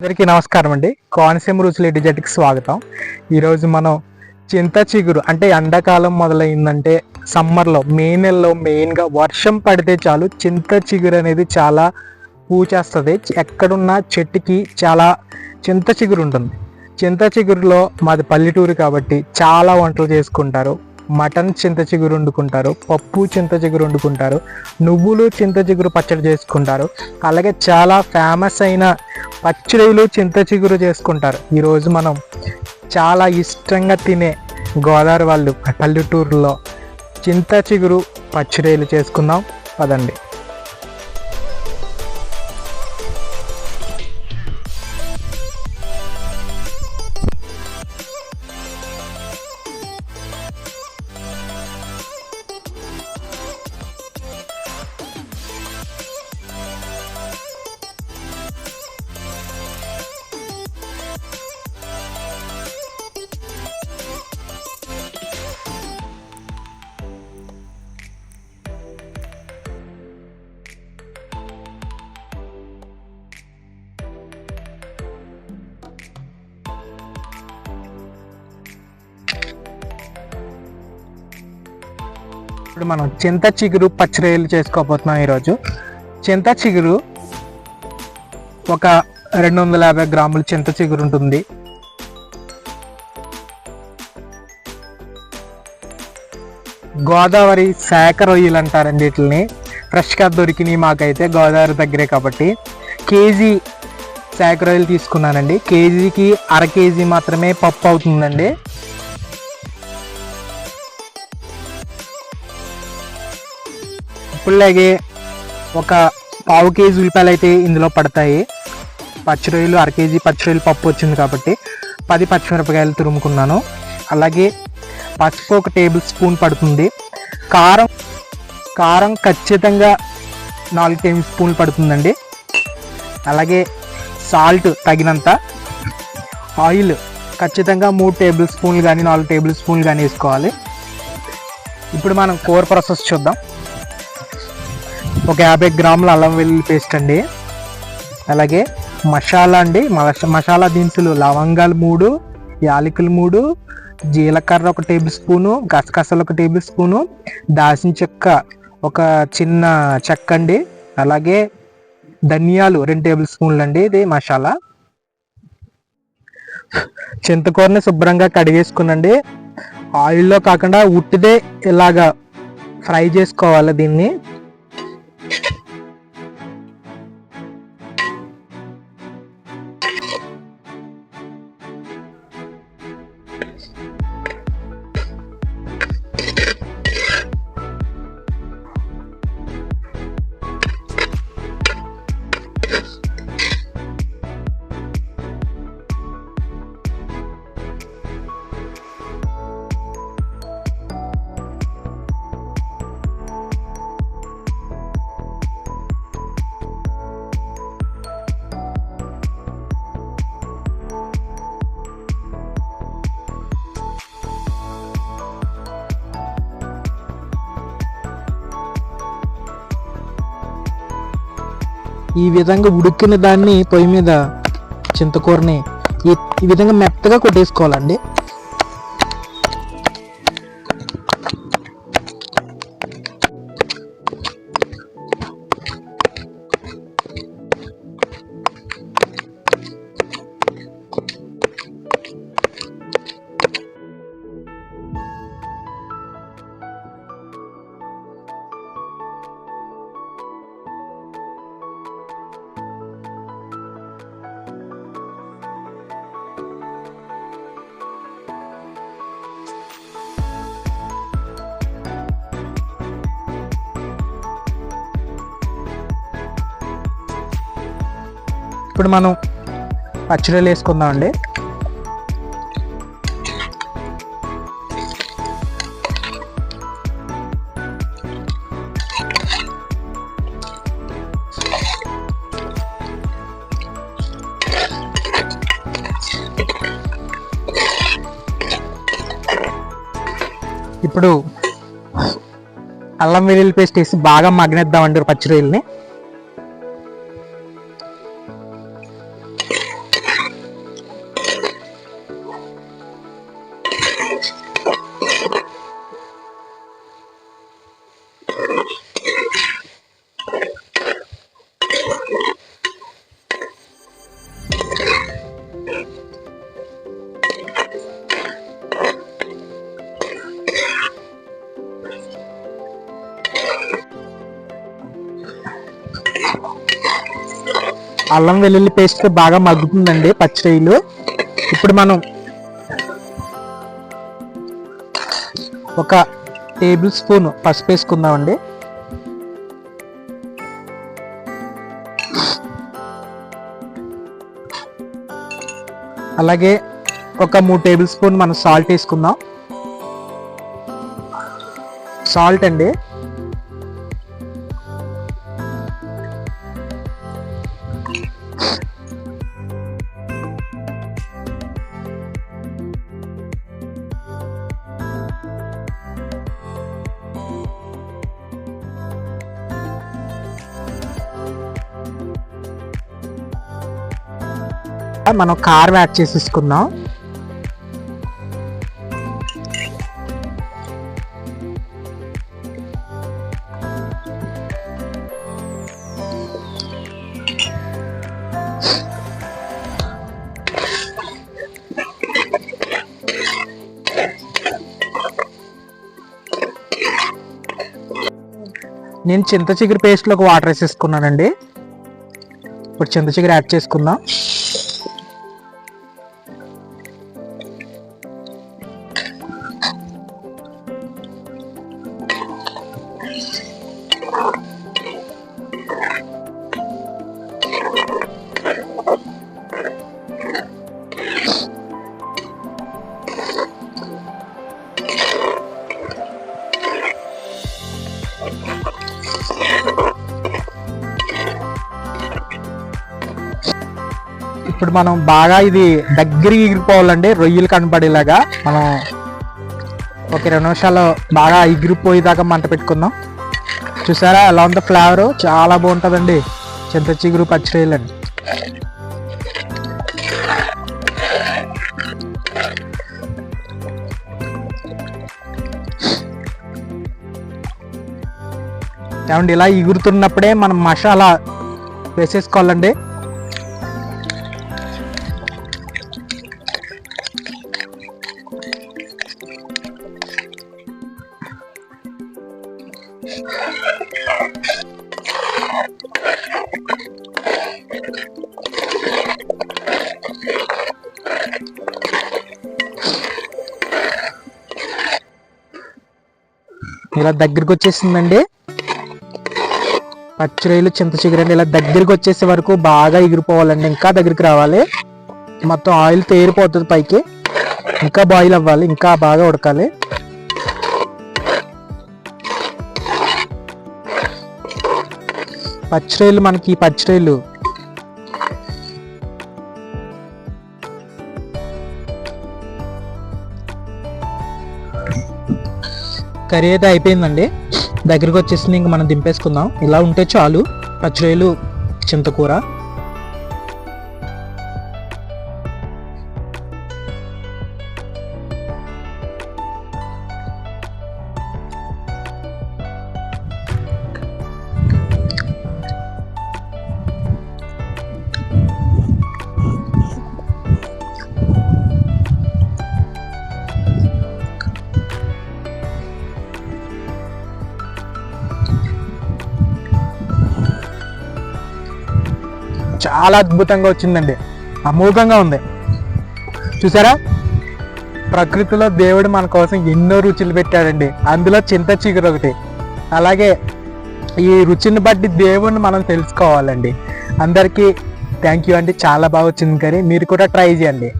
అందరికీ నమస్కారం అండి. కోనసీమ రుచులు డిజెట్కి స్వాగతం. ఈరోజు మనం చింత చిగురు అంటే ఎండాకాలం మొదలైందంటే సమ్మర్లో మే నెలలో మెయిన్గా వర్షం పడితే చాలు చింత చిగురు అనేది చాలా పూచేస్తుంది ఎక్కడున్న చెట్టుకి చాలా చింత చిగురు ఉంటుంది. చింత చిగురులో మాది పల్లెటూరు కాబట్టి చాలా వంటలు చేసుకుంటారు. మటన్ చింత చిగురు వండుకుంటారు పప్పు చింత చిగురు వండుకుంటారు నువ్వులు చింత చిగురు పచ్చడి చేసుకుంటారు అలాగే చాలా ఫేమస్ అయిన పచ్చడిలు చింత చిగురు చేసుకుంటారు. ఈరోజు మనం చాలా ఇష్టంగా తినే గోదావరి వాళ్ళు పల్లెటూరులో చింత చిగురు పచ్చడిలు చేసుకుందాం. పదండి. ఇప్పుడు మనం చింత చిగురు పచ్చడిలు చేసుకోబోతున్నాం ఈరోజు. చింత చిగురు ఒక రెండు వందల యాభై గ్రాముల చింత చిగురు ఉంటుంది. గోదావరి శాఖ రొయ్యలు అంటారండి వీటిని ఫ్రెష్గా దొరికినాయి మాకైతే గోదావరి దగ్గరే కాబట్టి. కేజీ శాఖ రొయ్యలు తీసుకున్నానండి. కేజీకి అర కేజీ మాత్రమే పప్పు అవుతుందండి. ఇప్పుడులాగే ఒక పావు కేజీ ఉల్లిపాయలు అయితే ఇందులో పడతాయి. పచ్చిరొయ్యలు అర కేజీ పచ్చిరొయ్యలు పప్పు వచ్చింది కాబట్టి పది పచ్చిమిరపకాయలు తురుముకున్నాను. అలాగే పసుపు ఒక టేబుల్ స్పూన్ పడుతుంది. కారం కారం ఖచ్చితంగా నాలుగు టేబుల్ స్పూన్లు పడుతుందండి. అలాగే సాల్ట్ తగినంత ఆయిల్ ఖచ్చితంగా మూడు టేబుల్ స్పూన్లు కానీ నాలుగు టేబుల్ స్పూన్లు కానీ వేసుకోవాలి. ఇప్పుడు మనం కూర ప్రాసెస్ చూద్దాం. ఒక యాభై గ్రాముల అల్లం వెల్లుల్లి పేస్ట్ అండి. అలాగే మసాలా అండి. మసాలా దినుసులు లవంగాలు మూడు యాలకులు మూడు జీలకర్ర ఒక టేబుల్ స్పూను గసగసలు ఒక టేబుల్ స్పూను దాల్చిన చెక్క ఒక చిన్న చెక్క అండి. అలాగే ధనియాలు రెండు టేబుల్ స్పూన్లు అండి ఇది మసాలా. చింతకూరని శుభ్రంగా కడిగేసుకునండి. ఆయిల్లో కాకుండా ఉట్టిదే ఇలాగా ఫ్రై చేసుకోవాలి దీన్ని. Jesus. ఈ విధంగా ఉడికిన దాన్ని పొయ్యి మీద చింతకూరని ఈ ఈ విధంగా మెత్తగా కొట్టేసుకోవాలండి. ఇప్పుడు మనం పచ్చడిలు వేసుకుందాం అండి ఇప్పుడు అల్లం వెల్లుల్లి పేస్ట్ వేసి బాగా మగ్గనిద్దామండి పచ్చిరొయ్యల్ని అల్లం వెల్లుల్లి పేస్ట్ బాగా మగ్గుతుందండి పచ్చిరొయ్యలు ఇప్పుడు మనం ఒక టేబుల్ స్పూన్ పసుపు వేసుకుందామండి. అలాగే ఒక మూడు టేబుల్ స్పూన్ మనం సాల్ట్ వేసుకుందాం. సాల్ట్ అండి. మనం కారం యాడ్ చేసేసుకుందాం. నేను చింత చిగురు పేస్ట్లోకి వాటర్ వేసేసుకున్నానండి. ఇప్పుడు చింత చిగురు యాడ్ చేసుకుందాం. ఇప్పుడు మనం బాగా ఇది దగ్గరికి ఎగిరిపోవాలండి. రొయ్యలు కనపడేలాగా మనం ఒక రెండు నిమిషాలు బాగా ఎగిరిపోయేదాకా మంట పెట్టుకుందాం. చూసారా ఎలా ఉందో ఫ్లేవర్? చాలా బాగుంటుందండి. చింత చిగురు పచ్చిరొయ్యలు ఏమండి ఇలా ఎగురుతున్నప్పుడే మనం మసాలా వేసేసుకోవాలండి. ఇలా దగ్గరికి వచ్చేసిందండి పచ్చిరొయ్యలు చింత చిగురండి ఇలా దగ్గరికి వచ్చేసే వరకు బాగా ఎగిరిపోవాలండి. ఇంకా దగ్గరికి రావాలి. మొత్తం ఆయిల్ తేరిపోతుంది పైకి. ఇంకా బాయిల్ అవ్వాలి. ఇంకా బాగా ఉడకాలి. పచ్చిరొయ్యలు మనకి ఈ పచ్చిరొయ్యలు కర్రీ అయితే అయిపోయిందండి. దగ్గరికి వచ్చేసింది ఇంక మనం దింపేసుకుందాం. ఇలా ఉంటే చాలు. పచ్చిరొయ్యలు చింతకూర చాలా అద్భుతంగా వచ్చిందండి. అమోఘంగా ఉంది. చూసారా? ప్రకృతిలో దేవుడు మన కోసం ఎన్నో రుచులు పెట్టాడండి. అందులో చింత చిగురు ఒకటి. అలాగే ఈ రుచిని బట్టి దేవుడిని మనం తెలుసుకోవాలండి. అందరికీ థ్యాంక్ యూ అండి. చాలా బాగా వచ్చింది కానీ మీరు కూడా ట్రై చేయండి.